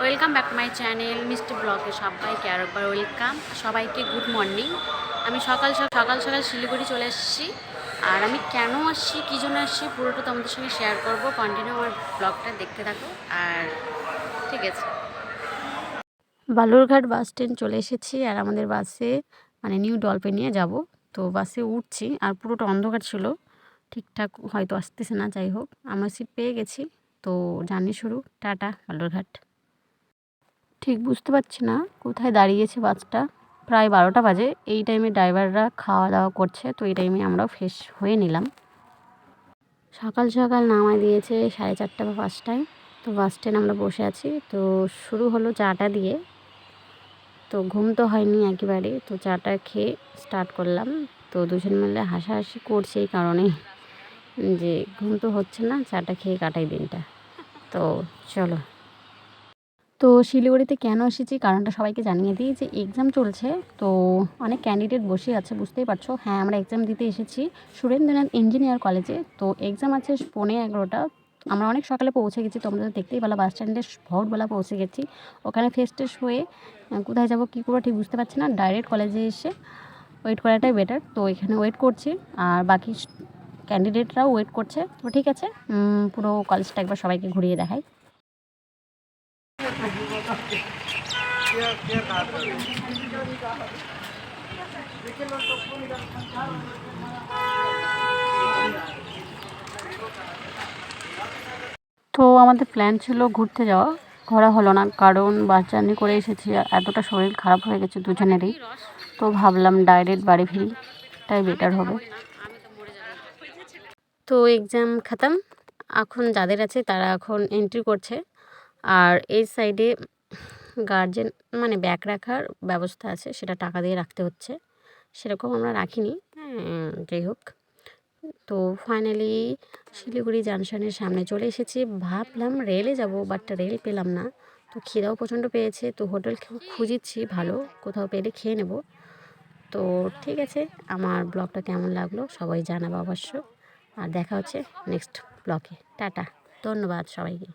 Welcome back my channel একবার welcome সবাইকে good morning আমি সকাল সকাল সকাল শিলিগুড়ি চলে এসেছি। আর আমি কেন আসছি, কী জন্য আসছি, পুরোটা তোমাদের সঙ্গে শেয়ার করব। কন্টিনিউ আমার ব্লগটা দেখতে থাকো। আর ঠিক আছে। বালুরঘাট বাস স্ট্যান্ড চলে এসেছি আর আমাদের বাসে মানে নিউ ডলপে নিয়ে যাব। তো বাসে উঠছি আর পুরোটা অন্ধকার ছিল। ঠিকঠাক হয়তো আসতেছে না, যাই হোক। আমরা সিট পেয়ে গেছি। তো জার্নি শুরু। টাটা, বালুরঘাট। ঠিক বুঝতে পারছি না কোথায় দাঁড়িয়েছে বাসটা। প্রায় বারোটা বাজে। এই টাইমে ড্রাইভাররা খাওয়া দাওয়া করছে। তো এই টাইমে আমরাও ফ্রেশ হয়ে নিলাম। সকাল সকাল নামায় দিয়েছে সাড়ে চারটা বা পাঁচটায়। তো বাস স্ট্যান্ড আমরা বসে আছি। তো শুরু হলো চাটা দিয়ে। তো ঘুম তো হয়নি একেবারে, তো চাটা খেয়ে স্টার্ট করলাম। তো দুজন মিলে হাসাহাসি করছে এই কারণে যে ঘুম তো হচ্ছে না, চাটা খেয়ে কাটাই দিনটা। তো চলো। তো শিলিগুড়িতে কেন এসেছি কারণটা সবাইকে জানিয়ে দিই যে এক্সাম চলছে, তো অনেক ক্যান্ডিডেট বসে আছে, বুঝতেই পারছ। হ্যাঁ আমরা এক্সাম দিতে এসেছি। সুরেন্দ্রনাথ ইঞ্জিনিয়ার কলেজে তো এক্সাম আছে পৌনে এগারোটা। আমরা অনেক সকালে পৌঁছে গেছি তোমরা তো দেখতেই পেলা বাস স্ট্যান্ডে ভোরবেলা পৌঁছে গেছি। ওখানে ফ্রেশ ট্রেশ হয়ে কোথায় যাব, কী করব ঠিক বুঝতে পারছি না ডাইরেক্ট কলেজে এসে ওয়েট করাটাই বেটার তো এখানে ওয়েট করছি, আর বাকি ক্যান্ডিডেটরাও ওয়েট করছে, তো ঠিক আছে পুরো কলেজটা একবার সবাইকে ঘুরিয়ে দেখাই। তো আমাদের প্ল্যান ছিল ঘুরতে যাওয়া। ঘোরা হলো না কারণ বাস জার্নি করে এসেছি এতটা শরীর খারাপ হয়ে গেছে দুজনেরই। তো ভাবলাম ডাইরেক্ট বাড়ি ফিরি তাই বেটার হবে। তো এক্সাম খাতাম এখন যাদের আছে তারা এখন এন্ট্রি করছে। আর এই সাইডে গার্জেন মানে ব্যাগ রাখার ব্যবস্থা আছে সেটা টাকা দিয়ে রাখতে হচ্ছে। সেরকম আমরা রাখিনি হ্যাঁ, যাই হোক। তো ফাইনালি শিলিগুড়ি জাংশনের সামনে চলে এসেছি। ভাবলাম রেলে যাব বাট রেল পেলাম না। তো খিদাও প্রচণ্ড পেয়েছে। তো হোটেল খুঁজিচ্ছি, ভালো। কোথাও পেলে খেয়ে নেব। তো ঠিক আছে, আমার ব্লগটা কেমন লাগল সবাই জানাব অবশ্য। আর দেখা হচ্ছে নেক্সট ব্লগে টাটা, ধন্যবাদ সবাইকে।